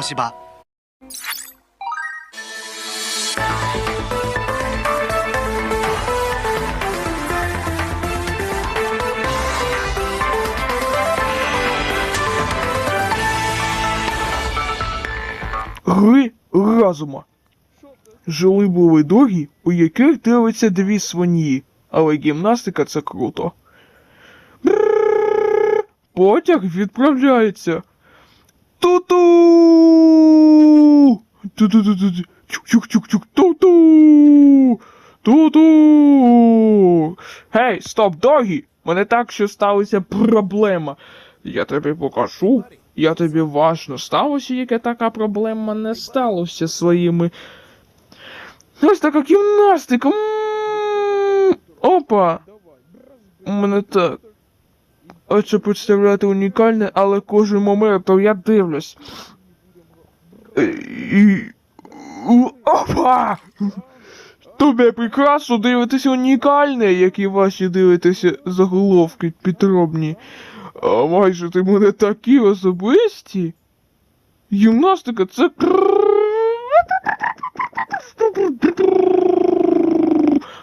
東芝 Гри разума. Жили були доги, у яких дивиться дві свині, але гімнастика це круто. Потяг відправляється. Ту-ту! Ту-ту-ту-ту. Чук-чук-чук-чук. Ту-ту! Ту-ту! Гей, стоп, догі! Мене так що сталася проблема. Я тобі покажу. Я тобі важно сталося, яка така проблема не сталося своїми. Ось така гімнастика. Опа! У мене так. Оце представляти унікальне, але кожен момент то я дивлюсь. Е, І... Опа! Тобі прекрасно дивитися унікальне, як і ваші дивитеся заголовки підробні. А майже ти мене такі особисті. Гімнастика це.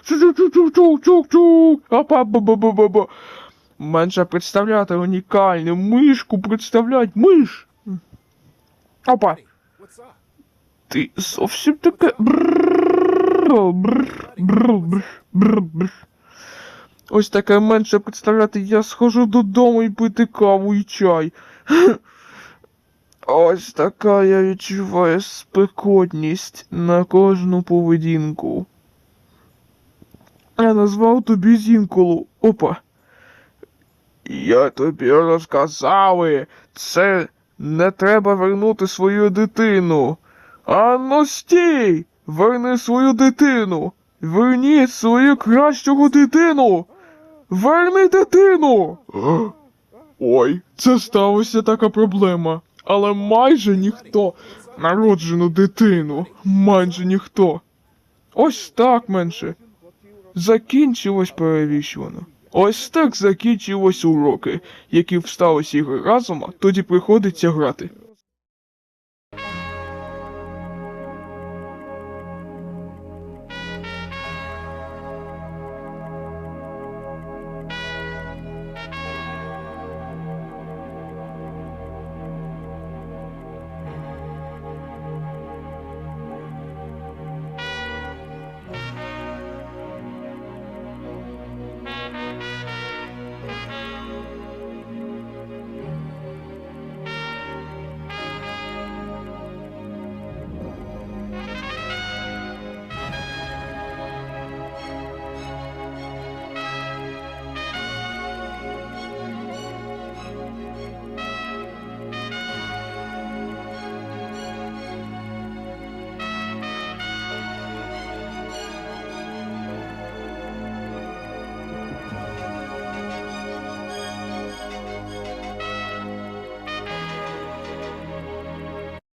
Чук-чук-чук-чук-чук. Апа-ба-ба-ба-ба. Менше представляти унікальне. Мишку представлять. Миш. Опа. Ти зовсім таке. Ось таке менше представляти, я схожу додому і пити каву і чай. Ось така я відчуваю спекотність на кожну поведінку. Я назвав тобі зінколу. Опа. Я тобі розказали, це не треба вернути свою дитину. А стій! Верни свою дитину! Верніть свою кращого дитину! Верни дитину! Ой, це сталася така проблема. Але майже ніхто народжену дитину. Майже ніхто. Ось так менше. Закінчилось перевіщувано. Ось так закінчилось уроки, які встали ігри разом, тоді приходиться грати.